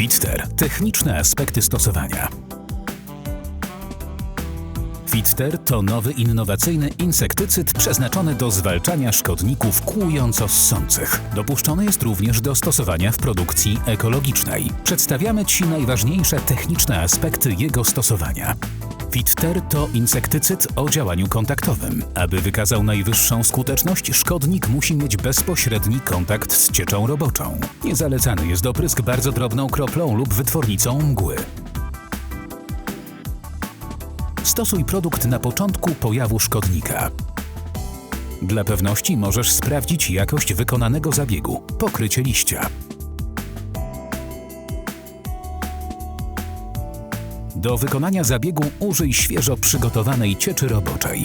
Fitter. Techniczne aspekty stosowania. Fitter to nowy innowacyjny insektycyd przeznaczony do zwalczania szkodników kłująco ssących. Dopuszczony jest również do stosowania w produkcji ekologicznej. Przedstawiamy Ci najważniejsze techniczne aspekty jego stosowania. Fitter to insektycyd o działaniu kontaktowym. Aby wykazał najwyższą skuteczność, szkodnik musi mieć bezpośredni kontakt z cieczą roboczą. Niezalecany jest doprysk bardzo drobną kroplą lub wytwornicą mgły. Stosuj produkt na początku pojawu szkodnika. Dla pewności możesz sprawdzić jakość wykonanego zabiegu, pokrycie liścia. Do wykonania zabiegu użyj świeżo przygotowanej cieczy roboczej.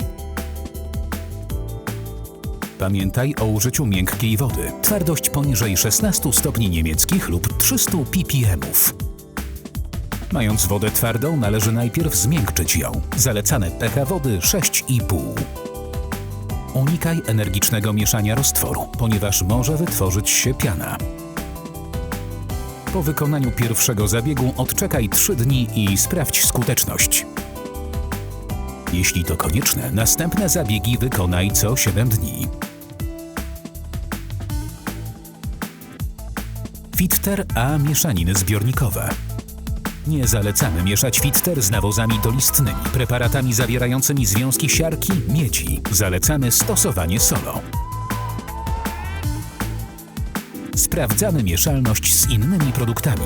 Pamiętaj o użyciu miękkiej wody. Twardość poniżej 16 stopni niemieckich lub 300 ppm. Mając wodę twardą, należy najpierw zmiękczyć ją. Zalecane pH wody 6,5. Unikaj energicznego mieszania roztworu, ponieważ może wytworzyć się piana. Po wykonaniu pierwszego zabiegu odczekaj 3 dni i sprawdź skuteczność. Jeśli to konieczne, następne zabiegi wykonaj co 7 dni. Fitter A mieszaniny zbiornikowe. Nie zalecamy mieszać fitter z nawozami dolistnymi, preparatami zawierającymi związki siarki, miedzi. Zalecamy stosowanie solo. Sprawdzamy mieszalność z innymi produktami.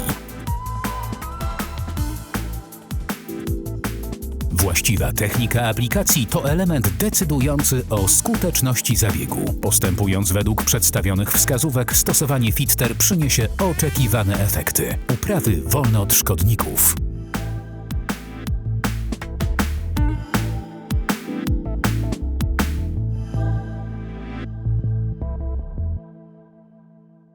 Właściwa technika aplikacji to element decydujący o skuteczności zabiegu. Postępując według przedstawionych wskazówek, stosowanie Fitter przyniesie oczekiwane efekty. Uprawy wolne od szkodników.